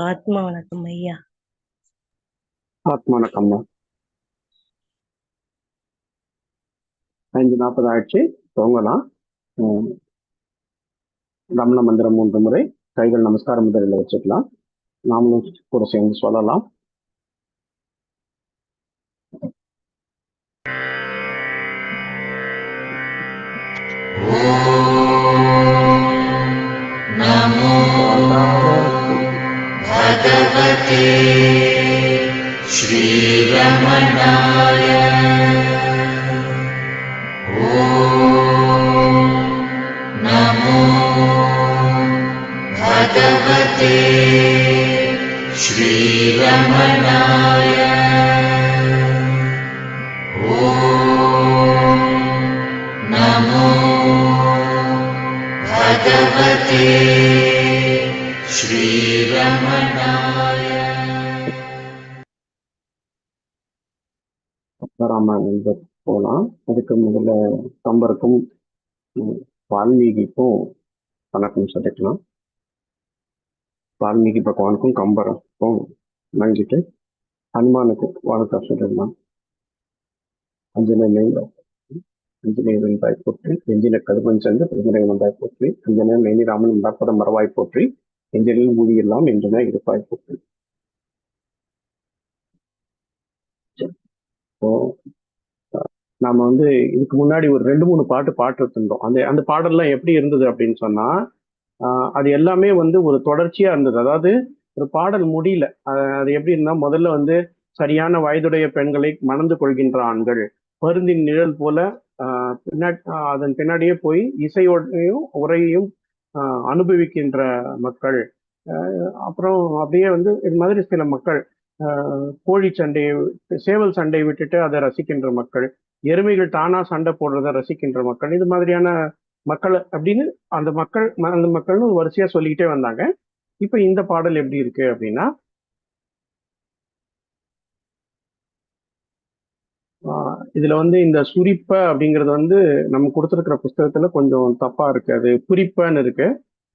ஆத்மா வணக்கம் ஐயா. ஆத்மா வணக்கம் ஐந்து நாற்பது ஆயிடுச்சு. துவங்கலாம் ரமண மந்திரம் மூன்று முறை கைகள் நமஸ்கார முதலில் வச்சுக்கலாம். நாமளும் கூட சேர்ந்து சொல்லலாம். ராமாயணம் போகலாம் அதுக்கு முதல்ல கம்பருக்கும் வால்மீகிக்கும் வணக்கம் சொல்லிக்கலாம். வால்மீகி பகவானுக்கும் கம்பருக்கும் வணங்கிட்டு ஹனுமானுக்கு வணக்கம் சொல்லிடலாம். அஞ்சனை அஞ்சனேய வெண்பாய் போற்றி எஞ்சின கருவன் சென்று பிரஞ்சனை வந்தாய் போற்றி அஞ்சன மேனி ராமன் உண்டாப்பதம் மறவாய் போற்றி எஞ்சலில் மூடியெல்லாம் என்றன இருப்பாய் போற்றி. இப்போ அஹ், நாம வந்து இதுக்கு முன்னாடி ஒரு ரெண்டு மூணு பாட்டு பாட்டு இருந்தோம் அந்த அந்த பாடல்லாம் எப்படி இருந்தது அப்படின்னு சொன்னா அது எல்லாமே வந்து ஒரு தொடர்ச்சியா இருந்தது. அதாவது ஒரு பாடல் முடியல. அது எப்படி இருந்தா முதல்ல வந்து சரியான வயதுடைய பெண்களை மணந்து கொள்கின்ற ஆண்கள் பருந்தின் நிழல் போல பின்னாடி அதன் பின்னாடியே போய் இசையோடையும் உரையையும் அனுபவிக்கின்ற மக்கள். அப்புறம் அப்படியே வந்து இது மாதிரி சில மக்கள் கோழி சண்டையை சேவல் சண்டையை விட்டுட்டு அதை ரசிக்கின்ற மக்கள் எருமைகள் தானா சண்டை போடுறத ரசிக்கின்ற மக்கள் இது மாதிரியான மக்கள் அப்படின்னு அந்த மக்கள் அந்த மக்கள்னு வரிசையா சொல்லிக்கிட்டே வந்தாங்க. இப்ப இந்த பாடல் எப்படி இருக்கு அப்படின்னா இதுல வந்து இந்த சுரிப்ப அப்படிங்கிறது வந்து நம்ம கொடுத்துருக்கிற புஸ்தகத்துல கொஞ்சம் தப்பா இருக்கு. அது குறிப்பன்னு இருக்கு.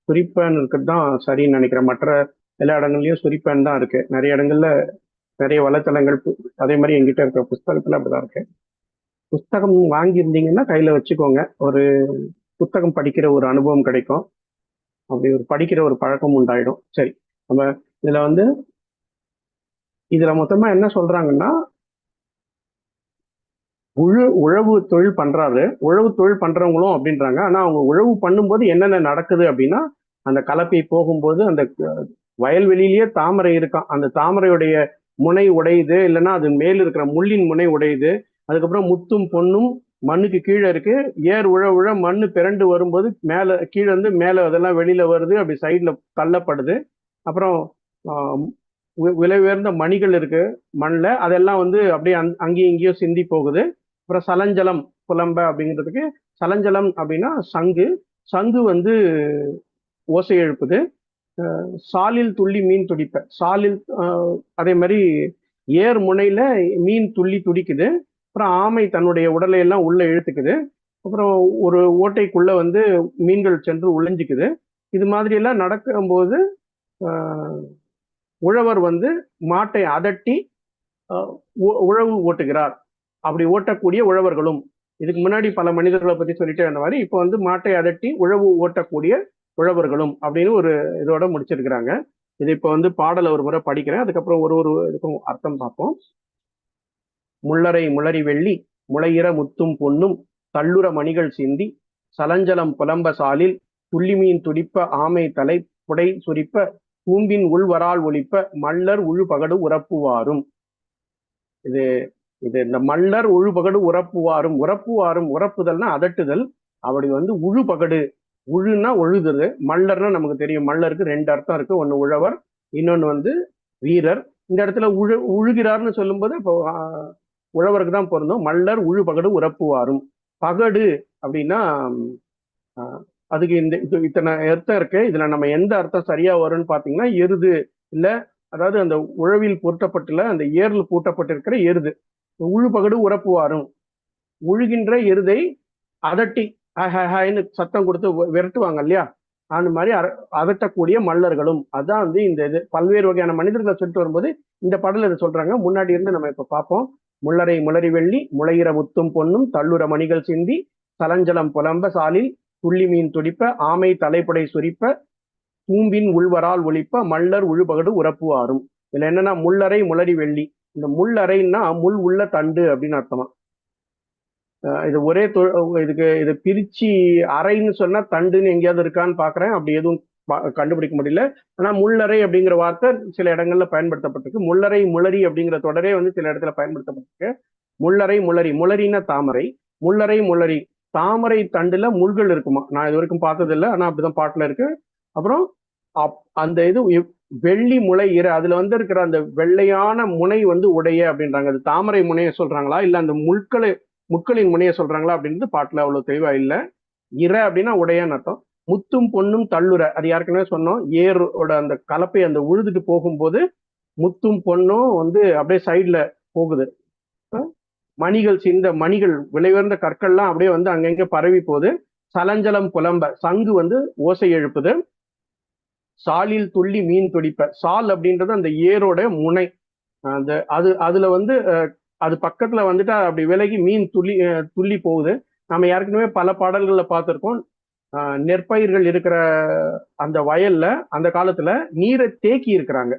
குறிப்பன்னு இருக்கிறது தான் சரின்னு நினைக்கிறேன். மற்ற எல்லா இடங்கள்லயும் சுரிப்பேன் தான் இருக்கு. நிறைய இடங்கள்ல நிறைய வலைத்தளங்கள் அதே மாதிரி எங்கிட்ட இருக்கிற புஸ்தகத்துல அப்படிதான் இருக்கு. புஸ்தகம் வாங்கியிருந்தீங்கன்னா கையில வச்சுக்கோங்க. ஒரு புத்தகம் படிக்கிற ஒரு அனுபவம் கிடைக்கும். அப்படி ஒரு படிக்கிற ஒரு பழக்கம் உண்டாயிடும். சரி நம்ம இதுல வந்து இதுல மொத்தமா என்ன சொல்றாங்கன்னா உழு உழவு தொழில் பண்றாரு. உழவு தொழில் பண்றவங்களும் அப்படின்றாங்க. ஆனா அவங்க உழவு பண்ணும்போது என்னென்ன நடக்குது அப்படின்னா அந்த கலப்பை போகும்போது அந்த வயல்வெளியிலேயே தாமரை இருக்கான் அந்த தாமரையுடைய முனை உடையுது. இல்லைன்னா அது மேல் இருக்கிற முள்ளின் முனை உடையுது. அதுக்கப்புறம் முத்தும் பொண்ணும் மண்ணுக்கு கீழே இருக்கு. ஏர் உழ உழ மண்ணு பிறண்டு வரும்போது மேலே கீழே இருந்து மேலே அதெல்லாம் வெளியில வருது. அப்படி சைடில் தள்ளப்படுது. அப்புறம் விலை உயர்ந்த மணிகள் இருக்கு மண்ணில் அதெல்லாம் வந்து அப்படியே அங் அங்கேயும் இங்கேயும் சிந்தி போகுது. அப்புறம் சலஞ்சலம் புலம்ப அப்படிங்கிறதுக்கு சலஞ்சலம் அப்படின்னா சங்கு. சங்கு வந்து ஓசை எழுப்புது. சாலில் துள்ளி மீன் துடிப்பேன் சாலில் அதே மாதிரி ஏர் முனையில மீன் துள்ளி துடிக்குது. அப்புறம் ஆமை தன்னுடைய உடலை எல்லாம் உள்ள இழுத்துக்குது. அப்புறம் ஒரு ஓட்டைக்குள்ள வந்து மீன்கள் சென்று உழைஞ்சிக்குது இது மாதிரி எல்லாம் நடக்கும்போது உழவர் வந்து மாட்டை அதட்டி உழவு ஓட்டுகிறார். அப்படி ஓட்டக்கூடிய உழவர்களும். இதுக்கு முன்னாடி பல மனிதர்களை பத்தி சொல்லிட்டே இருந்த மாதிரி. இப்போ வந்து மாட்டை அதட்டி உழவு ஓட்டக்கூடிய உழவர்களும் அப்படின்னு ஒரு இதோட முடிச்சிருக்கிறாங்க. இது இப்போ வந்து பாடலை ஒரு முறை படிக்கிறேன். அதுக்கப்புறம் ஒரு ஒரு இதுக்கும் அர்த்தம் பார்ப்போம். முள்ளரை முளரி வெள்ளி முளையிற முத்தும் பொன்னும் தள்ளுற மணிகள் சிந்தி சலஞ்சலம் புலம்ப சாலில் துள்ளிமீன் துடிப்ப ஆமை தலை புடை சுரிப்ப கூம்பின் உள்வரால் ஒழிப்ப மல்லர் உழுபகடு உறப்புவாரும். இது இது இந்த மல்லர் உழுபகடு உறப்புவாரும். உறப்புவாரும் உறப்புதல்னா அதட்டுதல். அப்படி வந்து உழுபகடு உழுனா உழுதுது மல்லர்னா நமக்கு தெரியும். மல்லருக்கு ரெண்டு அர்த்தம் இருக்கு. ஒன்று உழவர் இன்னொன்று வந்து வீரர். இந்த இடத்துல உழு உழுகிறார்னு சொல்லும்போது இப்போ உழவருக்கு தான் பொருந்தும். மல்லர் உழு பகடு உறப்புவாரும் பகடு அப்படின்னா அதுக்கு இந்த இது இத்தனை அர்த்தம் இருக்கு. இதுல நம்ம எந்த அர்த்தம் சரியா வரும்னு பாத்தீங்கன்னா எருது. இல்ல அதாவது அந்த உழவில் பூட்டப்பட்டுள்ள அந்த ஏர்ல பூட்டப்பட்டிருக்கிற எருது. உழுபகடு உரப்புவாரும். உழுகின்ற எருதை அதட்டி ஹாய் ஹாய் சத்தம் கொடுத்து விரட்டுவாங்க இல்லையா? அந்த மாதிரி அர- அதட்டக்கூடிய மல்லர்களும். அதான் வந்து இந்த இது. பல்வேறு வகையான மனிதர்களை சொல்லிட்டு வரும்போது இந்த படல இதை சொல்றாங்க. முன்னாடி இருந்து நம்ம இப்ப பார்ப்போம். முள்ளரை முளரி வெள்ளி முளையிற முத்தும் பொன்னும் தள்ளுற மணிகள் சிந்தி சலஞ்சலம் புலம்ப சாலில் துள்ளி மீன் துடிப்ப ஆமை தலைப்படை சுரிப்ப கூம்பின் உள்வரால் ஒழிப்ப மல்லர் உழுபகடு உறப்புவாரும் இதுல என்னன்னா முள்ளரை முளரி வெள்ளி. இந்த முள்ளறைன்னா முள் உள்ள தண்டு அப்படின்னு அர்த்தமா. இது ஒரே இதுக்கு இது பிரிச்சு அறைன்னு சொன்னா தண்டுன்னு எங்கேயாவது இருக்கான்னு பாக்குறேன். அப்படி எதுவும் கண்டுபிடிக்க முடியல. ஆனா முள்ளறை அப்படிங்கிற வார்த்தை சில இடங்கள்ல பயன்படுத்தப்பட்டிருக்கு. முள்ளறை முளரி அப்படிங்கிற தொடரே வந்து சில இடத்துல பயன்படுத்தப்பட்டிருக்கு. முள்ளறை முளரி முளரின்னா தாமரை. முள்ளறை முளரி தாமரை தண்டுல முள்கள் இருக்குமா? நான் இது வரைக்கும் பார்த்தது இல்லை ஆனா அப்படிதான் பாட்டுல இருக்கு. அப்புறம் அப்- அந்த இது வெள்ளி முளை இர அதுல வந்து இருக்கிற அந்த வெள்ளையான முனை வந்து உடைய அப்படின்றாங்க. அது தாமரை முனையை சொல்றாங்களா? இல்ல அந்த முட்களை முக்களின் முனையை சொல்றாங்களா அப்படின்றது பாட்டுல அவ்வளவு தெளிவா இல்லை. இற அப்படின்னா உடையன்னு அர்த்தம். முத்தும் பொன்னும் தள்ளுற அது யாருக்குமே சொன்னோம். ஏரோட அந்த கலப்பை அந்த உழுதுட்டு போகும்போது முத்தும் பொண்ணும் வந்து அப்படியே சைடில் போகுது. மணிகள் சிந்த மணிகள் விலையுயர்ந்த கற்கள்லாம் அப்படியே வந்து அங்கங்க பரவி போகுது. சலஞ்சலம் புலம்ப சங்கு வந்து ஓசை எழுப்புது. சாலில் துள்ளி மீன் துடிப்ப. சால் அப்படின்றது அந்த ஏரோட முனை. அந்த அது அதுல வந்து அது பக்கத்துல வந்துட்டு அப்படி விலகி மீன் துள்ளி துள்ளி போகுது. நம்ம ஏற்கனவே பல பாடல்களில் பார்த்துருக்கோம். நெற்பயிர்கள் இருக்கிற அந்த வயல்ல அந்த காலத்துல நீரை தேக்கி இருக்கிறாங்க.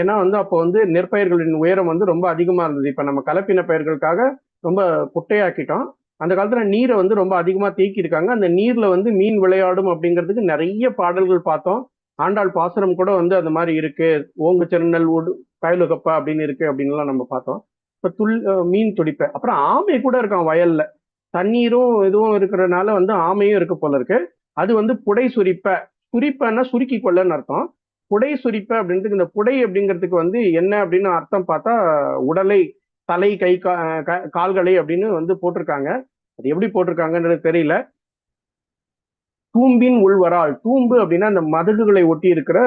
ஏன்னா வந்து அப்போ வந்து நெற்பயிர்களின் உயரம் வந்து ரொம்ப அதிகமா இருந்தது. இப்ப நம்ம கலப்பின பயிர்களுக்காக ரொம்ப குட்டையாக்கிட்டோம். அந்த காலத்துல நீரை வந்து ரொம்ப அதிகமா தேக்கி இருக்காங்க. அந்த நீர்ல வந்து மீன் விளையாடும் அப்படிங்கிறதுக்கு நிறைய பாடல்கள் பார்த்தோம். ஆண்டாள் பாசுரம் கூட வந்து அந்த மாதிரி இருக்கு. ஓங்கு சென்னல் ஊடு கயலுகப்பா அப்படின்னு இருக்கு அப்படின்லாம் நம்ம பார்த்தோம். இப்ப துள் மீன் துடிப்பை அப்புறம் ஆமை கூட இருக்கான் வயல்ல. தண்ணீரும் இதுவும் இருக்கிறதுனால வந்து ஆமையும் இருக்கு போல இருக்கு. அது வந்து புடை சுரிப்ப. சுரிப்பன்னா சுருக்கி கொள்ளன்னு அர்த்தம். புடை சுரிப்ப அப்படின்றதுக்கு இந்த புடை அப்படிங்கிறதுக்கு வந்து என்ன அப்படின்னு அர்த்தம் பார்த்தா உடலை தலை கை கா- கால்களை அப்படின்னு வந்து போட்டிருக்காங்க. அது எப்படி போட்டிருக்காங்கன்றது தெரியல. தூம்பின் உள்வரால் தூம்பு அப்படின்னா அந்த மதகுகளை ஒட்டி இருக்கிற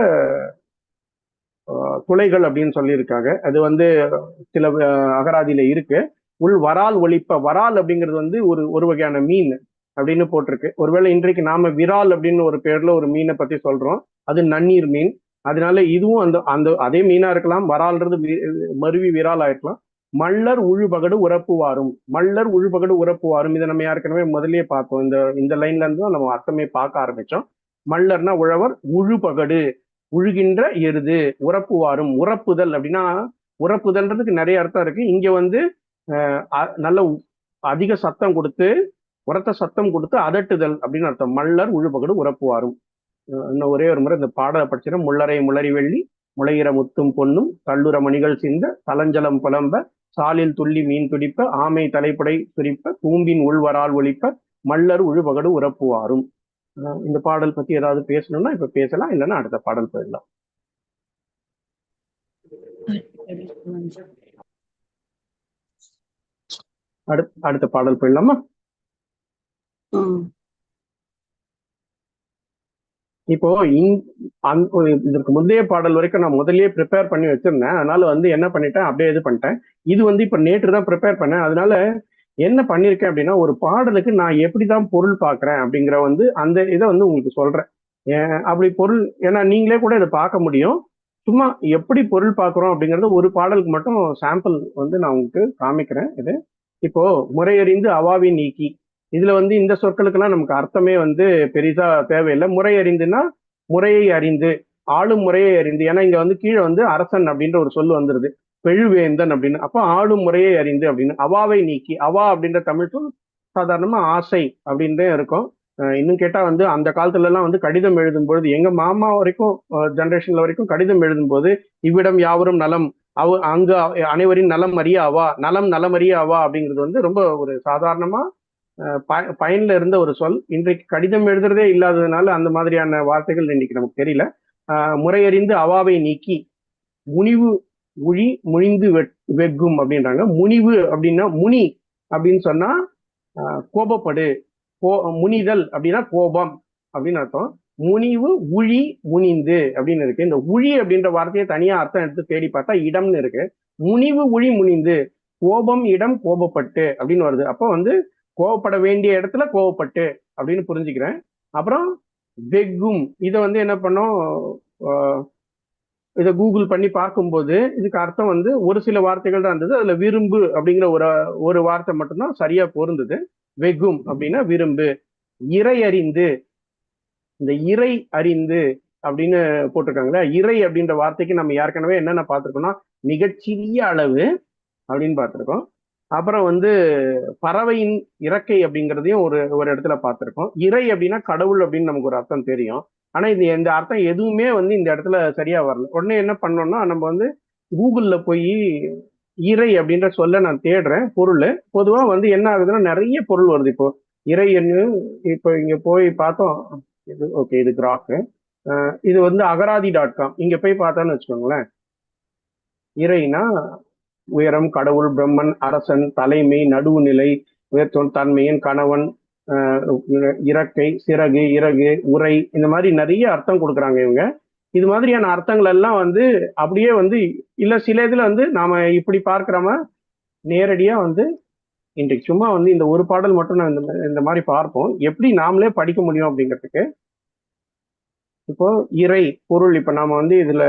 துளைகள் அப்படின்னு சொல்லியிருக்காங்க. அது வந்து சில அகராதியில இருக்கு. உள் வரால் ஒழிப்ப வரால் அப்படிங்கிறது வந்து ஒரு ஒரு வகையான மீன் அப்படின்னு போட்டிருக்கு. ஒருவேளை இன்றைக்கு நாம விரால் அப்படின்னு ஒரு பேர்ல ஒரு மீனை பத்தி சொல்றோம். அது நன்னீர் மீன். அதனால இதுவும் அந்த அந்த அதே மீனா இருக்கலாம். வரால்ன்றது மருவி விரால் ஆயிருக்கலாம் மல்லர் உழுபகடு உறப்பு வாரும் மல்லர் உழுபகடு உறப்பு வாரும் இதை நம்ம ஏற்கனவே முதலே பார்த்தோம். இந்த இந்த லைன்ல இருந்து தான் நம்ம அர்த்தமே பார்க்க ஆரம்பிச்சோம். மல்லர்னா உழவர் உழுபகடு. உழுகின்ற எருது உறப்பு வாரும் உறப்புதல் அப்படின்னா உறப்புதல்ன்றதுக்கு நிறைய அர்த்தம் இருக்கு. இங்க வந்து அ- நல்ல அதிக சத்தம் கொடுத்து உரத்த சத்தம் கொடுத்து அதட்டுதல் அப்படின்னு அர்த்தம். மல்லர் உழுபகடு உறப்புவாரும் அஹ், இன்னும் ஒரே ஒரு முறை இந்த பாடலை படிச்சிடும் முள்ளரை முளறி வெள்ளி முளையிற முத்தும் பொன்னும் தள்ளுற மணிகள் சிந்த தலஞ்சலம் புலம்ப சாலில் துள்ளி மீன் துடிப்ப ஆமை தலைப்படை துடிப்ப தூம்பின் உள்வரால் ஒழிப்ப மல்லர் உழுபகடு உறப்புவாரும் இந்த பாடல் பத்தி ஏதாவது பேசணும்னா இப்ப பேசலாம் இல்லைன்னா அடுத்த பாடல் போயிடலாம். அடுத்த பாடல் போயிடலாமா? இப்போ இதற்கு முந்தைய பாடல் வரைக்கும் நான் முதல்லயே ப்ரிப்பேர் பண்ணி வச்சிருந்தேன். அதனால வந்து என்ன பண்ணிட்டேன் அப்படியே இது பண்ணிட்டேன். இது வந்து இப்ப நேற்று தான் ப்ரிப்பேர் பண்ணேன். அதனால என்ன பண்ணியிருக்கேன் அப்படின்னா ஒரு பாடலுக்கு நான் எப்படிதான் பொருள் பார்க்குறேன் அப்படிங்கிற வந்து அந்த இதை வந்து உங்களுக்கு சொல்றேன். அப்படி பொருள் ஏன்னா நீங்களே கூட இதை பார்க்க முடியும். சும்மா எப்படி பொருள் பார்க்குறோம் அப்படிங்கிறத ஒரு பாடலுக்கு மட்டும் சாம்பிள் வந்து நான் உங்களுக்கு காமிக்கிறேன் இது. இப்போ முறையறிந்து அவாவி நீக்கி. இதுல வந்து இந்த சொற்களுக்கெல்லாம் நமக்கு அர்த்தமே வந்து பெரிசா தேவையில்லை. முறையறிந்துன்னா முறையை அறிந்து ஆளும் முறையை அறிந்து. ஏன்னா இங்க வந்து கீழே வந்து அரசன் அப்படின்ற ஒரு சொல் வந்துருது. பெழுவேந்தன் அப்படின்னு. அப்போ ஆளும் முறையை அறிந்து அப்படின்னு. அவாவை நீக்கி அவா அப்படின்ற தமிழ் சொல் சாதாரணமா ஆசை அப்படின்னு இருக்கும். இன்னும் கேட்டா வந்து அந்த காலத்துல எல்லாம் வந்து கடிதம் எழுதும் பொழுது எங்க மாமா வரைக்கும் ஜெனரேஷன்ல வரைக்கும் கடிதம் எழுதும் போது இவ்விடம் யாவரும் நலம் அவ அங்கு அனைவரின் நலம் அறிய அவா நலம் நலம் அறிய அவா அப்படிங்கிறது வந்து ரொம்ப ஒரு சாதாரணமா ப- பயன்ல இருந்த ஒரு சொல். இன்றைக்கு கடிதம் எழுதுறதே இல்லாததுனால அந்த மாதிரியான வார்த்தைகள் இன்னைக்கு நமக்கு தெரியல. முறையறிந்து அவாவை நீக்கி முனிவு உழி முழிந்து வெட்- வெக்கும் அப்படின்றாங்க. முனிவு அப்படின்னா முனி அப்படின்னு சொன்னா கோபப்படு. கோ முனிதல் அப்படின்னா கோபம் அப்படின்னு அர்த்தம். முனிவு உழி முனிந்து அப்படின்னு இருக்கு. இந்த உழி அப்படின்ற வார்த்தையை தனியா அர்த்தம் எடுத்து தேடி பார்த்தா இடம்னு இருக்கு. முனிவு உழி முனிந்து. கோபம் இடம் கோபப்பட்டு அப்படின்னு வருது. அப்போ வந்து கோவப்பட வேண்டிய இடத்துல கோவப்பட்டு அப்படின்னு புரிஞ்சுக்கிறேன். அப்புறம் வெக்கும் இதை வந்து என்ன பண்ணோம்? இதை கூகுள் பண்ணி பார்க்கும்போது இதுக்கு அர்த்தம் வந்து ஒரு சில வார்த்தைகள் தான் இருந்தது. அதுல விரும்பு அப்படிங்கிற ஒரு ஒரு வார்த்தை மட்டும்தான் சரியா பொருந்தது. வெகும் அப்படின்னா விரும்பு. இறை அறிந்து இந்த இறை அறிந்து அப்படின்னு போட்டிருக்காங்களே இறை அப்படின்ற வார்த்தைக்கு நம்ம ஏற்கனவே என்னென்ன பார்த்துருக்கோம்னா மிகச்சிறிய அளவு அப்படின்னு பார்த்துருக்கோம். அப்புறம் வந்து பறவையின் இறக்கை அப்படிங்கிறதையும் ஒரு ஒரு இடத்துல பார்த்துருக்கோம். இறை அப்படின்னா கடவுள் அப்படின்னு நமக்கு ஒரு அர்த்தம் தெரியும். ஆனா இது இந்த அர்த்தம் எதுவுமே வந்து இந்த இடத்துல சரியா வரல. உடனே என்ன பண்ணோம்னா நம்ம வந்து கூகுள்ல போய் இறை அப்படின்ற சொல்ல நான் தேடுறேன் பொருள். பொதுவா வந்து என்ன ஆகுதுன்னா நிறைய பொருள் வருது. இப்போ இறைன்னு இப்போ இங்க போய் பார்த்தோம் இது ஓகே இது கிராக்கு இது வந்து அகராதி டாட் காம் இங்க போய் பார்த்தோன்னு வச்சுக்கோங்களேன். இறைனா உயரம் கடவுள் பிரம்மன் அரசன் தலைமை நடுவுநிலை உயர்த்தோன் தன்மையின் கணவன் இறக்கை சிறகு இறகு உரை இந்த மாதிரி நிறைய அர்த்தம் கொடுக்குறாங்க இவங்க. இது மாதிரியான அர்த்தங்கள் எல்லாம் வந்து அப்படியே வந்து இல்லை சில இதில் வந்து நாம இப்படி பார்க்கிறோம? நேரடியாக வந்து இன்றைக்கு சும்மா வந்து இந்த ஒரு பாடல் மட்டும் நான் இந்த இந்த மாதிரி பார்ப்போம். எப்படி நாமளே படிக்க முடியும் அப்படிங்கிறதுக்கு. இப்போ இறை பொருள் இப்போ நாம வந்து இதில்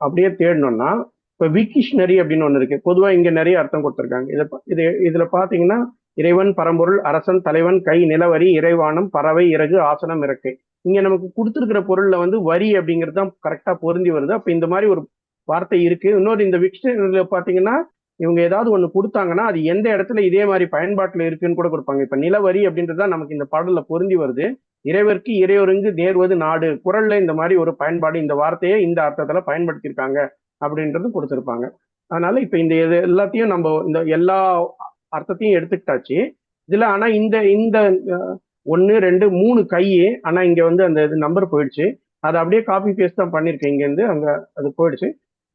அப்படியே தேடணும்னா இப்போ விக்கிஷ்னரி அப்படின்னு ஒன்று இருக்கு. பொதுவாக இங்கே நிறைய அர்த்தம் கொடுத்துருக்காங்க. இதை இது இதில் பார்த்தீங்கன்னா இறைவன் பரம்பொருள் அரசன் தலைவன் கை நிலவரி இறைவானம் பறவை இறகு ஆசனம் இறக்கை. இங்க நமக்கு கொடுத்துருக்கிற பொருள்ல வந்து வரி அப்படிங்கிறது தான் கரெக்டா பொருந்தி வருது. அப்ப இந்த மாதிரி ஒரு வார்த்தை இருக்கு. இன்னொரு இந்த விக்ஷனரியில பாத்தீங்கன்னா இவங்க ஏதாவது ஒண்ணு கொடுத்தாங்கன்னா அது எந்த இடத்துல இதே மாதிரி பயன்பாட்டுல இருக்குன்னு கூட கொடுப்பாங்க. இப்ப நிலவரி அப்படின்றது தான் நமக்கு இந்த பாடல்ல பொருந்தி வருது. இறைவருக்கு இறையொருங்கு நேர்வது நாடு. குரல்ல இந்த மாதிரி ஒரு பயன்பாடு இந்த வார்த்தையை இந்த அர்த்தத்துல பயன்படுத்தியிருக்காங்க அப்படின்றது கொடுத்திருப்பாங்க. அதனால இப்ப இந்த எல்லாத்தையும் நம்ம இந்த எல்லா அர்த்தத்தையும் எடுத்துக்கிட்டாச்சு. இதுல ஆனா இந்த இந்த ஒன்னு ரெண்டு மூணு கை ஆனா இங்க வந்து அந்த இது நம்பர் போயிடுச்சு. அதை அப்படியே காப்பி பேஸ்ட் தான் பண்ணியிருக்கேன் இங்கேருந்து அங்கே அங்க அது போயிடுச்சு.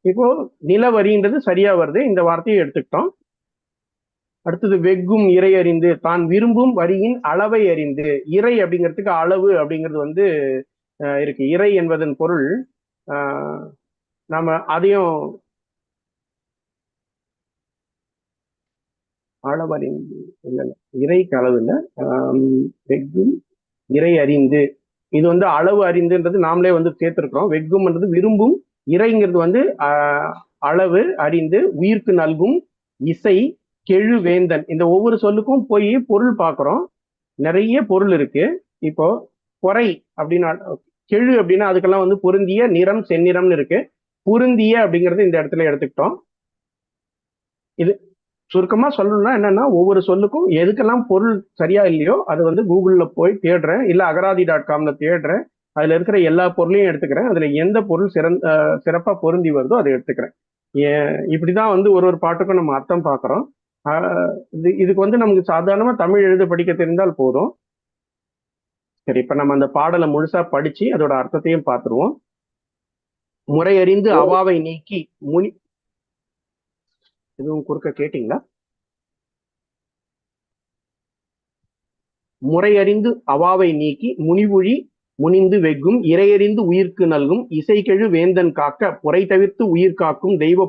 இப்போ நிலவரின்றது சரியா வருது. இந்த வார்த்தையை எடுத்துக்கிட்டோம். அடுத்தது வெக்கும் இறை அறிந்து தான் விரும்பும் வரியின் அளவை அறிந்து. இறை அப்படிங்கிறதுக்கு அளவு அப்படிங்கிறது வந்து இருக்கு. இறை என்பதன் பொருள் நாம அதையும் அளவறிந்து இறை இல்ல இறைக்கு அளவு வெக்கும் இறை அறிந்து. இது வந்து அளவு அறிந்துன்றது நாமளே வந்து சேர்த்திருக்கிறோம். வெக்கும்ன்றது விரும்பும் இறைங்கிறது வந்து அளவு அறிந்து உயிர்க்கு நல்கும் இசை கெழு வேந்தன். இந்த ஒவ்வொரு சொல்லுக்கும் போய் பொருள் பார்க்குறோம் நிறைய பொருள் இருக்கு. இப்போ குறை அப்படின்னா கெழு அப்படின்னா அதுக்கெல்லாம் வந்து பொருந்திய நிறம் செந்நிறம்னு இருக்கு. பொருந்திய அப்படிங்கிறது இந்த இடத்துல எடுத்துக்கிட்டோம். இது சுருக்கமா சொல்லணும்னா என்னன்னா ஒவ்வொரு சொல்லுக்கும் எதுக்கெல்லாம் பொருள் சரியா இல்லையோ அது வந்து கூகுள்ல போய் தேடுறேன் இல்ல அகராதி டாட் காம்ல தேடுறேன் அதுல இருக்கிற எல்லா பொருளையும் எடுத்துக்கிறேன் அதுல எந்த பொருள் சிறந்த சிறப்பா பொருந்தி வருதோ அதை எடுத்துக்கிறேன். இப்படிதான் வந்து ஒரு ஒரு பாட்டுக்கும் நம்ம அர்த்தம் பார்க்கறோம். இதுக்கு வந்து நமக்கு சாதாரணமா தமிழ் எழுத படிக்க தெரிந்தால் போதும். சரி இப்ப நம்ம அந்த பாடலை முழுசா படிச்சு அதோட அர்த்தத்தையும் பார்த்துருவோம். முறையறிந்து அவாவை நீக்கி முனி எதுவும் குறுக்க கேட்டீங்களா? முறையறிந்து அவாவை நீக்கி முனிவுழி முனிந்து வெக்கும் இறையறிந்து உயிர்க்கு நல்கும் இசைக்கெழு வேந்தன் காக்க புரை தவிர்த்து உயிர் காக்கும் தெய்வ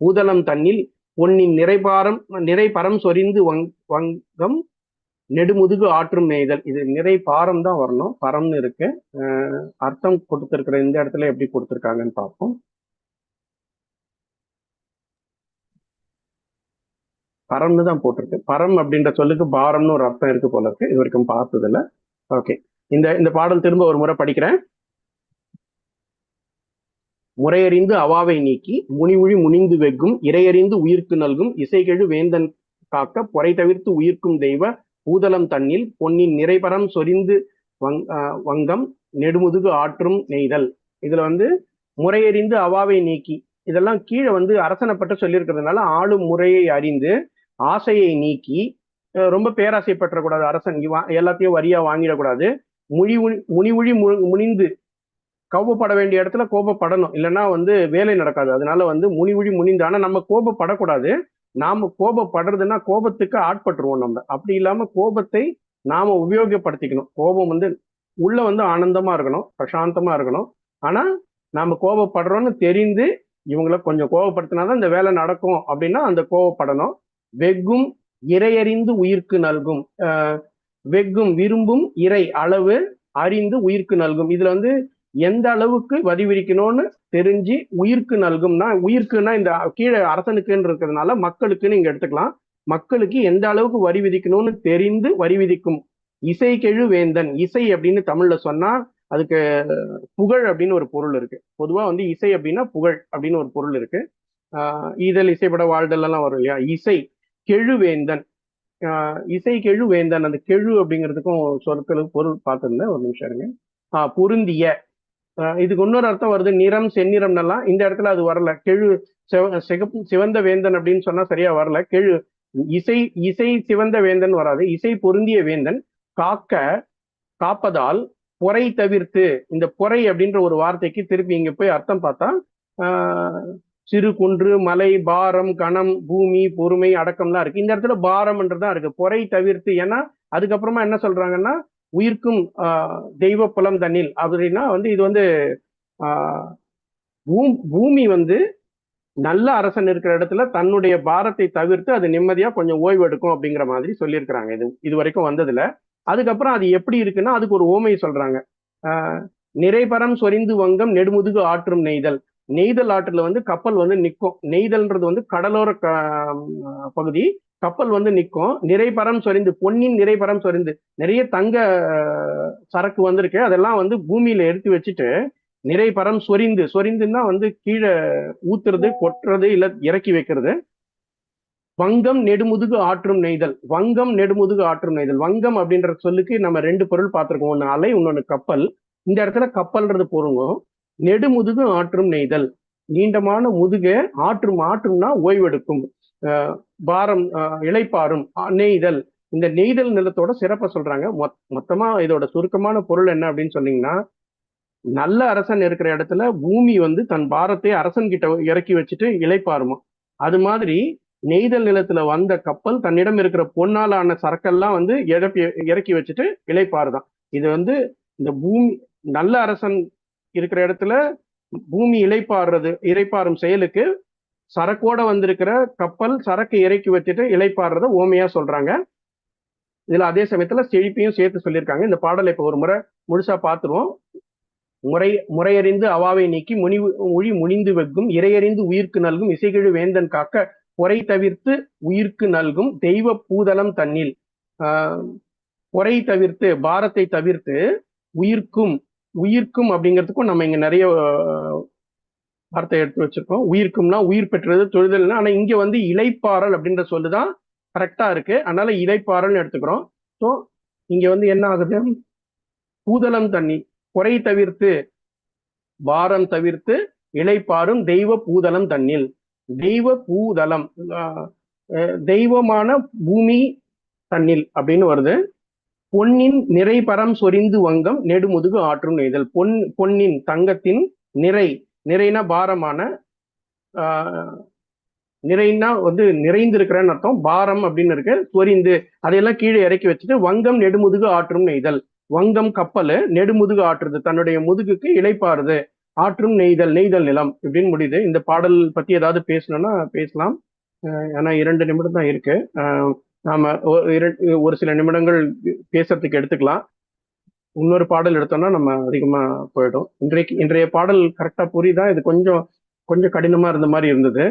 பூதலம் தன்னில் பொன்னின் நிறைபாரம் நிறைபரம் சொரிந்து வங் வங்கம் நெடுமுதுகு ஆற்றும் நெய்தல் இது நிறை பாரம் தான் வரணும். பரம்னு இருக்கு. அர்த்தம் கொடுத்துருக்கிற இந்த இடத்துல எப்படி கொடுத்துருக்காங்கன்னு பார்ப்போம். பரம்னு தான் போட்டிருக்கு. பரம் அப்படின்ற சொல்லுக்கு பாரம்னு ஒரு அர்த்தம் இருக்கு போல இருக்கு. இது வரைக்கும் பார்த்தது ஓகே. இந்த இந்த பாடல் திரும்ப ஒரு முறை படிக்கிறேன். முறையறிந்து அவாவை நீக்கி முனிவுழி முனிந்து வெக்கும் இறையறிந்து உயிர்க்கு நல்கும் இசைகெழு வேந்தன் காக்க பொறை தவிர்த்து உயிர்க்கும் தெய்வ பூதலம் தண்ணில் பொன்னின் நிறைபரம் சொரிந்து வங் ஆஹ் வங்கம் நெடுமுதுகு ஆற்றும் நெய்தல். இதுல வந்து முறையறிந்து அவாவை நீக்கி இதெல்லாம் கீழே வந்து அரசனை பற்றி சொல்லியிருக்கிறதுனால ஆளும் முறையை அறிந்து ஆசையை நீக்கி ரொம்ப ரொம்ப பேராசைப்பற்றக்கூடாது அரசன் எல்லாத்தையும் வரியா வாங்கிடக்கூடாது. முழி முனிவுழி மு- முனிந்து கோபப்பட வேண்டிய இடத்துல கோபப்படணும். இல்லைன்னா வந்து வேலை நடக்காது. அதனால வந்து முனிவுழி முனிந்து ஆனா நம்ம கோபப்படக்கூடாது. நாம கோபப்படுறதுன்னா கோபத்துக்கு ஆட்பட்டுருவோம் நம்ம. அப்படி இல்லாம கோபத்தை நாம உபயோகப்படுத்திக்கணும். கோபம் வந்து உள்ள வந்து ஆனந்தமா இருக்கணும் பிரசாந்தமா இருக்கணும். ஆனா நாம கோபப்படுறோம்னு தெரிந்து இவங்களை கொஞ்சம் கோபப்படுத்தினாதான் இந்த வேலை நடக்கும் அப்படின்னா அந்த கோபப்படணும். வெகும் இறையறிந்து உயிர்க்கு நல்கும். ஆஹ் வெக்கும் விரும்பும் இறை அளவு அறிந்து உயிர்க்கு நல்கும். இதுல வந்து எந்த அளவுக்கு வரி விதிக்கணும்னு தெரிஞ்சு உயிர்க்கு நல்கும்னா உயிர்க்குன்னா இந்த கீழே அரசனுக்குன்னு இருக்கிறதுனால மக்களுக்குன்னு இங்க எடுத்துக்கலாம். மக்களுக்கு எந்த அளவுக்கு வரி விதிக்கணும்னு தெரிந்து வரி விதிக்கும். இசை கெழு வேந்தன். இசை அப்படின்னு தமிழ்ல சொன்னா அதுக்கு புகழ் அப்படின்னு ஒரு பொருள் இருக்கு. பொதுவா வந்து இசை அப்படின்னா புகழ் அப்படின்னு ஒரு பொருள் இருக்கு. ஆஹ் ஈதல் இசைப்பட வாழ்தல் எல்லாம் வரும் இல்லையா? இசை. கெழுவேந்தன். ஆஹ் இசை கெழுவேந்தன். அந்த கெழு அப்படிங்கிறதுக்கும் சொற்களுக்கு பொருள் பார்த்திருந்தேன். ஒரு நிமிஷம் இருங்க. ஆஹ் பொருந்திய. இதுக்கு இன்னொரு அர்த்தம் வருது. நிறம் செந்நிறம்னெல்லாம் இந்த இடத்துல அது வரல. கெழு சிவ- சிகப்பு சிவந்த வேந்தன் அப்படின்னு சொன்னா சரியா வரல. கெழு இசை இசை சிவந்த வேந்தன் வராது. இசை பொருந்திய வேந்தன் காக்க காப்பதால் பொறை தவிர்த்து. இந்த பொறை அப்படின்ற ஒரு வார்த்தைக்கு திருப்பி இங்க போய் அர்த்தம் பார்த்தா ஆஹ் சிறு குன்று மலை பாரம் கணம் பூமி பொறுமை அடக்கம்லாம் இருக்கு. இந்த இடத்துல பாரம்ன்றதுதான் இருக்கு. பொறை தவிர்த்து ஏன்னா அதுக்கப்புறமா என்ன சொல்றாங்கன்னா உயிர்க்கும் ஆஹ் தெய்வ புலம் தண்ணில் அப்படின்னா வந்து இது வந்து ஆஹ் பூமி வந்து நல்ல அரசன் இருக்கிற இடத்துல தன்னுடைய பாரத்தை தவிர்த்து அது நிம்மதியா கொஞ்சம் ஓய்வு எடுக்கும் அப்படிங்கிற மாதிரி சொல்லியிருக்கிறாங்க. இது இது வரைக்கும் வந்ததுல. அதுக்கப்புறம் அது எப்படி இருக்குன்னா அதுக்கு ஒரு ஓமை சொல்றாங்க. ஆஹ் நிறைபரம் சொரிந்து வங்கம் நெடுமுதுகு ஆற்றும் நெய்தல். நெய்தல் ஆற்றுல வந்து கப்பல் வந்து நிற்கும் நெய்தல்ன்றது வந்து கடலோர க- பகுதி. கப்பல் வந்து நிற்கும் நிறைபரம் சொரிந்து பொன்னின் நிறைபரம் சொரிந்து நிறைய தங்க சரக்கு வந்திருக்கு. அதெல்லாம் வந்து பூமியில எடுத்து வச்சுட்டு நிறைபரம் சொரிந்து சொரிந்துன்னா வந்து கீழே ஊத்துறது கொட்டுறது இல்ல இறக்கி வைக்கிறது. வங்கம் நெடுமுதுகு ஆற்றும் நெய்தல். வங்கம் நெடுமுதுகு ஆற்றும் நெய்தல். வங்கம் அப்படின்ற சொல்லுக்கு நம்ம ரெண்டு பொருள் பார்த்துருக்கோம். ஒன்று அலை இன்னொன்று கப்பல். இந்த இடத்துல கப்பல்ன்றது பொருங்கும் நெடுமுதுகு ஆற்றும் நெய்தல். நீண்டமான முதுக ஆற்றும் ஆற்றும்னா ஓய்வெடுக்கும். பாரம் இழைப்பாரும் நெய்தல். இந்த நெய்தல் நிலத்தோட சிறப்பை சொல்றாங்க. மொத்- மொத்தமா இதோட சுருக்கமான பொருள் என்ன அப்படின்னு சொன்னீங்கன்னா நல்ல அரசன் இருக்கிற இடத்துல பூமி வந்து தன் பாரத்தை அரசன் கிட்ட இறக்கி வச்சுட்டு இளைப்பாருமா அது மாதிரி நெய்தல் நிலத்துல வந்த கப்பல் தன்னிடம் இருக்கிற பொன்னாலான சரக்கெல்லாம் வந்து இறப்பி இறக்கி வச்சுட்டு இளைப்பாறுதான் இது வந்து இந்த பூமி நல்ல அரசன் இருக்கிற இடத்துல பூமி இலைப்பாடுறது இலைப்பாறும் செயலுக்கு சரக்கோட வந்திருக்கிற கப்பல் சரக்கு இறக்கி வச்சுட்டு இலைப்பாடுறத ஓமையா சொல்றாங்க. இதுல அதே சமயத்துல செழிப்பையும் சேர்த்து சொல்லியிருக்காங்க. இந்த பாடலை இப்ப ஒரு முறை முழுசா பார்த்துருவோம். முறை முறையறிந்து அவாவை நீக்கி முனி மொழி முனிந்து வெக்கும் இறையறிந்து உயிர்க்கு நல்கும் இசைகிழு வேந்தன் காக்க பொறை தவிர்த்து உயிர்க்கு நல்கும் தெய்வ பூதலம் தன்னில். ஆஹ் பொறை தவிர்த்து பாரத்தை தவிர்த்து உயிர்க்கும் உயிர்க்கும் அப்படிங்கிறதுக்கும் நம்ம இங்க நிறைய வார்த்தை எடுத்து வச்சிருக்கோம். உயிர்க்கும்னா உயிர் பெற்றது தொழுதல்னா ஆனா இங்க வந்து இலைப்பாறல் அப்படின்ற சொல்லுதான் கரெக்டா இருக்கு. அதனால இலைப்பாறல்னு எடுத்துக்கிறோம். ஸோ இங்க வந்து என்ன ஆகுது? பூதலம் தண்ணி குறை தவிர்த்து பாரம் தவிர்த்து இலைப்பாறும் தெய்வ பூதலம் தண்ணில். தெய்வ பூதலம் தெய்வமான பூமி தண்ணில் அப்படின்னு வருது. பொன்னின் நிறைபரம் சொரிந்து வங்கம் நெடுமுதுகு ஆற்றும் நெய்தல். பொன் பொன்னின் தங்கத்தின் நிறை நிறைனா பாரமான ஆஹ் நிறைனா வந்து நிறைந்திருக்கிறன்னு அர்த்தம். பாரம் அப்படின்னு இருக்கு. சொரிந்து அதையெல்லாம் கீழே இறக்கி வச்சுட்டு வங்கம் நெடுமுதுகு ஆற்றும் நெய்தல். வங்கம் கப்பல் நெடுமுதுகு ஆற்றுது. தன்னுடைய முதுகுக்கு இழைப்பாருது ஆற்றும் நெய்தல் நெய்தல் நிலம் இப்படின்னு முடியுது. இந்த பாடல் பத்தி ஏதாவது பேசணும்னா பேசலாம். ஏன்னா இரண்டு நிமிடம் தான் இருக்கு. நாம ஒரு சில நிமிடங்கள் பேசுறதுக்கு எடுத்துக்கலாம். இன்னொரு பாடல் எடுத்தோம்னா நம்ம அதிகமா போயிடும். இன்றைக்கு இன்றைய பாடல் கரெக்டா புரியுதா? இது கொஞ்சம் கொஞ்சம் கடினமா இருந்த மாதிரி இருந்தது.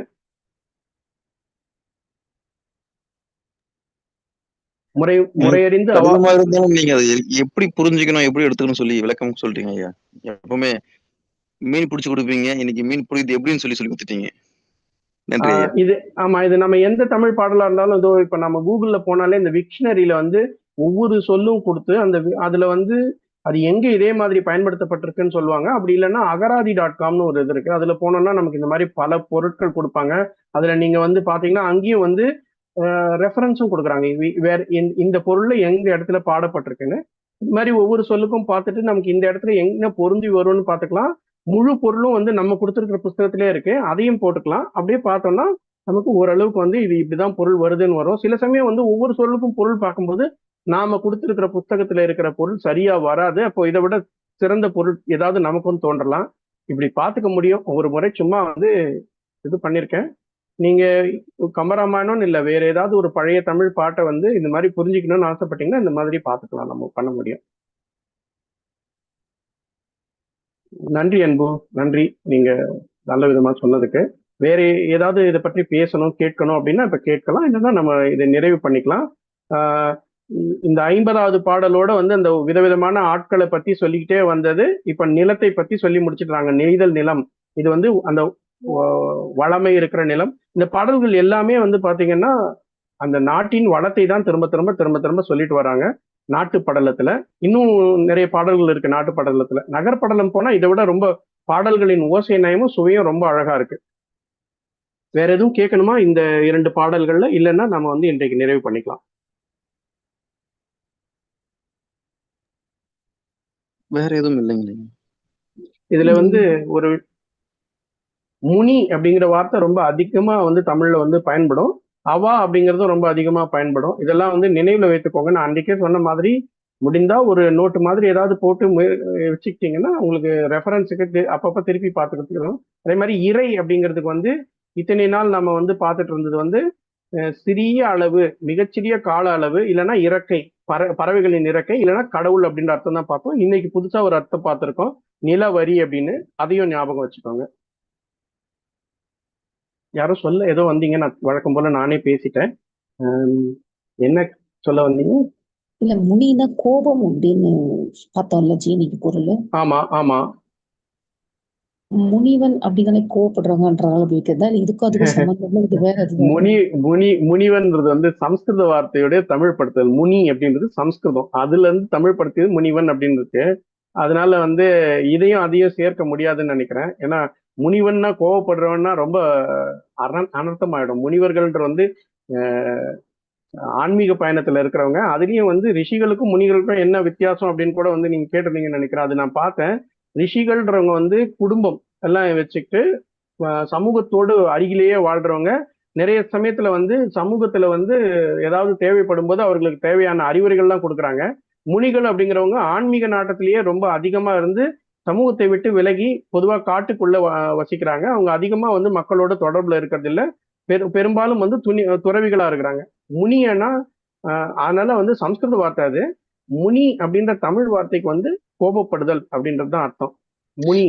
முறை முறையறிந்து அவா கடினமா இருந்தாலும் நீங்க அதை எப்படி புரிஞ்சுக்கணும் எப்படி எடுத்துக்கணும் சொல்லி விளக்கம் சொல்றீங்க ஐயா? எப்பவுமே மீன் பிடிச்சு கொடுப்பீங்க இன்னைக்கு மீன் பிடிக்குது எப்படின்னு சொல்லி சொல்லி கொடுத்துட்டீங்க. இது ஆமா இது நம்ம எந்த தமிழ் பாடலா இருந்தாலும் இதோ இப்ப நம்ம கூகுள்ல போனாலே இந்த விக்ஷனரியில வந்து ஒவ்வொரு சொல்லும் கொடுத்து அந்த அதுல வந்து அது எங்க இதே மாதிரி பயன்படுத்தப்பட்டிருக்குன்னு சொல்லுவாங்க. அப்படி இல்லைன்னா அகராதி டாட் காம்னு ஒரு இது இருக்கு. அதுல போனோம்னா நமக்கு இந்த மாதிரி பல பொருட்கள் கொடுப்பாங்க. அதுல நீங்க வந்து பாத்தீங்கன்னா அங்கேயும் வந்து ரெஃபரன்ஸும் கொடுக்குறாங்க. வேற இந்த- இந்த பொருள்ல எங்க இடத்துல பாடப்பட்டிருக்குன்னு. இது மாதிரி ஒவ்வொரு சொல்லுக்கும் பார்த்துட்டு நமக்கு இந்த இடத்துல எங்க பொருந்தி வரும்னு பார்த்துக்கலாம். முழு பொருளும் வந்து நம்ம கொடுத்துருக்கிற புஸ்தகத்திலே இருக்கு. அதையும் போட்டுக்கலாம். அப்படியே பார்த்தோம்னா நமக்கு ஓரளவுக்கு வந்து இது இப்படிதான் பொருள் வருதுன்னு வரும். சில சமயம் வந்து ஒவ்வொரு சொல்லுக்கும் பொருள் பார்க்கும்போது நாம கொடுத்துருக்கிற புஸ்தகத்துல இருக்கிற பொருள் சரியா வராது. அப்போ இதை விட சிறந்த பொருள் ஏதாவது நமக்கும் தோன்றலாம். இப்படி பார்த்துக்க முடியும். ஒரு முறை சும்மா வந்து இது பண்ணியிருக்கேன் நீங்க கம்பராமாயணம் இல்ல வேற ஏதாவது ஒரு பழைய தமிழ் பாட்டை வந்து இந்த மாதிரி புரிஞ்சுக்கணும்னு ஆசைப்பட்டீங்கன்னா இந்த மாதிரி பார்த்துக்கலாம். நம்ம பண்ண முடியும். நன்றி அன்பு நன்றி. நீங்க நல்ல விதமா சொன்னதுக்கு. வேற ஏதாவது இதை பற்றி பேசணும் கேட்கணும் அப்படின்னா இப்ப கேட்கலாம். இல்லைன்னா நம்ம இதை நிறைவு பண்ணிக்கலாம். ஆஹ் இந்த- ஐம்பதாவது பாடலோட வந்து அந்த விதவிதமான ஆட்களை பத்தி சொல்லிக்கிட்டே வந்தது. இப்ப நிலத்தை பத்தி சொல்லி முடிச்சிடுறாங்க. நெய்தல் நிலம். இது வந்து அந்த வளமை இருக்கிற நிலம். இந்த பாடல்கள் எல்லாமே வந்து பாத்தீங்கன்னா அந்த நாட்டின் வளத்தை தான் திரும்ப திரும்ப திரும்ப திரும்ப சொல்லிட்டு வராங்க. நாட்டு படலத்துல இன்னும் நிறைய பாடல்கள் இருக்கு நாட்டு படலத்துல நகர்படலம் போனா இதை விட ரொம்ப பாடல்களின் ஓசை நயமும் சுவையும் ரொம்ப அழகா இருக்கு. வேற எதுவும் கேட்கணுமா இந்த இரண்டு பாடல்கள்ல? இல்லைன்னா நம்ம வந்து இன்றைக்கு நிறைவு பண்ணிக்கலாம். வேற எதுவும் இல்லைங்களே. இதுல வந்து ஒரு முனி அப்படிங்கிற வார்த்தை ரொம்ப அதிகமா வந்து தமிழ்ல வந்து பயன்படும். அவா அப்படிங்கிறதும் ரொம்ப அதிகமா பயன்படும். இதெல்லாம் வந்து நினைவுல வைத்துக்கோங்க. நான் அன்றைக்கே சொன்ன மாதிரி முடிந்தா ஒரு நோட்டு மாதிரி ஏதாவது போட்டு வச்சுக்கிட்டீங்கன்னா உங்களுக்கு ரெஃபரன்ஸுக்கு அப்பப்ப திருப்பி பார்த்துக்கிறதுக்கு அதே மாதிரி இறை அப்படிங்கிறதுக்கு வந்து இத்தனை நாள் நம்ம வந்து பார்த்துட்டு இருந்தது வந்து சிறிய அளவு மிகச்சிறிய கால அளவு இல்லைன்னா இறக்கை பற பறவைகளின் இறக்கை இல்லைன்னா கடவுள் அப்படின்ற அர்த்தம் தான் பார்ப்போம். இன்னைக்கு புதுசா ஒரு அர்த்தம் பார்த்துருக்கோம். நிலவரி அப்படின்னு அதையும் ஞாபகம் வச்சுக்கோங்க. யாரும் சொல்ல ஏதோ வந்தீங்க நான் வழக்கம் போல நானே பேசிட்டேன். என்ன சொல்ல வந்தீங்க? இல்ல முனினா கோபம் அப்படின்னு பார்த்தோம்ல ஜீனிக்கு பொருள். ஆமா ஆமா. முனிவன் அப்படிதானே கோவப்படுறாங்கன்றாங்க அப்படி வைக்கிறதா? இதுக்கும் அதுக்கும் சம்பந்தம் இது வேற முனி முனி முனிவன்றது வந்து சம்ஸ்கிருத வார்த்தையுடைய தமிழ் படுத்தல் முனி அப்படின்றது சம்ஸ்கிருதம். அதுல இருந்து தமிழ் படுத்தியது முனிவன் அப்படின்னு இருக்கு அதனால வந்து இதையும் அதையும் சேர்க்க முடியாதுன்னு நினைக்கிறேன். ஏன்னா முனிவன்னா கோவப்படுறவன்னா ரொம்ப அன அனர்த்தமாயிடும். முனிவர்கள்ன்ற வந்து ஆன்மீக பயணத்துல இருக்கிறவங்க அதுலயும் வந்து ரிஷிகளுக்கும் முனிகளுக்கும் என்ன வித்தியாசம் அப்படின்னு கூட வந்து நீங்க கேட்டிருந்தீங்கன்னு நினைக்கிறேன். அது நான் பார்த்தேன். ரிஷிகள்ன்றவங்க வந்து குடும்பம் எல்லாம் வச்சுக்கிட்டு சமூகத்தோடு அருகிலேயே வாழ்றவங்க. நிறைய சமயத்துல வந்து சமூகத்துல வந்து ஏதாவது தேவைப்படும் போது அவர்களுக்கு தேவையான அறிவுரைகள்லாம் கொடுக்குறாங்க. முனிகள் அப்படிங்கிறவங்க ஆன்மீக நாட்டத்திலேயே ரொம்ப அதிகமா இருந்து சமூகத்தை விட்டு விலகி பொதுவா காட்டுக்குள்ள வசிக்கிறாங்க. அவங்க அதிகமா வந்து மக்களோட தொடர்புல இருக்கிறது இல்ல பெரு பெரும்பாலும் வந்து துணி துறவிகளா இருக்கிறாங்க. முனியனா அதனால வந்து சம்ஸ்கிருத வார்த்தை அது. முனி அப்படின்ற தமிழ் வார்த்தைக்கு வந்து கோபப்படுதல் அப்படின்றது தான் அர்த்தம். முனி.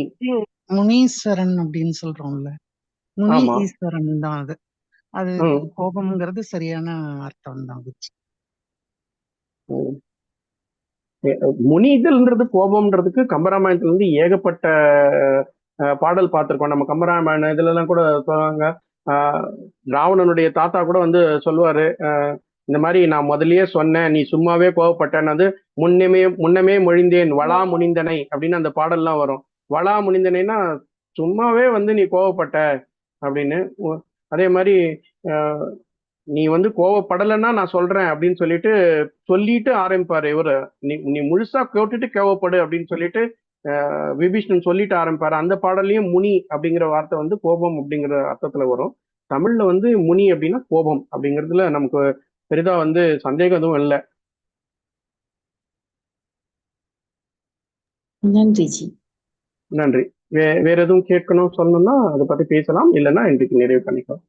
முனீஸ்வரன் அப்படின்னு சொல்றோம்ல. முனி ஆமா. ஈஸ்வரன் தான் அது. அது. கோபம்ங்கிறது சரியான அர்த்தம் தான் முனிதல்ன்றது கோபம்ன்றதுக்கு கம்பராமாயணத்துல இருந்து ஏகப்பட்ட பாடல் பார்த்திருக்கோம். நம்ம கம்பராமாயணம் இதுல எல்லாம் கூட சொல்லுவாங்க. ஆஹ், ராவணனுடைய தாத்தா கூட வந்து சொல்லுவாரு. இந்த மாதிரி நான் முதல்லயே சொன்னேன் நீ சும்மாவே கோவப்பட்டேன்னு முன்னமே முன்னமே மொழிந்தேன் வளா முனிந்தனை அப்படின்னு அந்த பாடல்லாம் வரும். வளா முனிந்தனைன்னா சும்மாவே வந்து நீ கோவப்பட்ட அப்படின்னு. அதே மாதிரி நீ வந்து கோவப்படலைன்னா நான் சொல்றேன் அப்படின்னு சொல்லிட்டு சொல்லிட்டு ஆரம்பிப்பாரு இவரு. நீ நீ முழுசா கேட்டுட்டு கோவப்படு அப்படின்னு சொல்லிட்டு விபீஷ்ணன் சொல்லிட்டு ஆரம்பிப்பாரு. அந்த பாடல்லையும் முனி அப்படிங்கிற வார்த்தை வந்து கோபம் அப்படிங்கிற அர்த்தத்துல வரும். தமிழ்ல வந்து முனி அப்படின்னா கோபம் அப்படிங்கிறதுல நமக்கு பெரிதா வந்து சந்தேகம் எதுவும் இல்லை. நன்றி ஜி. நன்றி. வே வேற எதுவும் கேட்கணும் சொல்லணும்னா அதை பத்தி பேசலாம். இல்லைன்னா இன்றைக்கு நிறைவு பண்ணிக்கலாம்.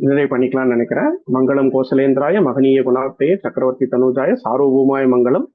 நிறைவு பண்ணிக்கலாம்னு நினைக்கிறேன். மங்களம் கோசலேந்திராய மகனீய குணார்த்தே சக்கரவர்த்தி தனுஜாய சார்வபூமாய மங்களம்.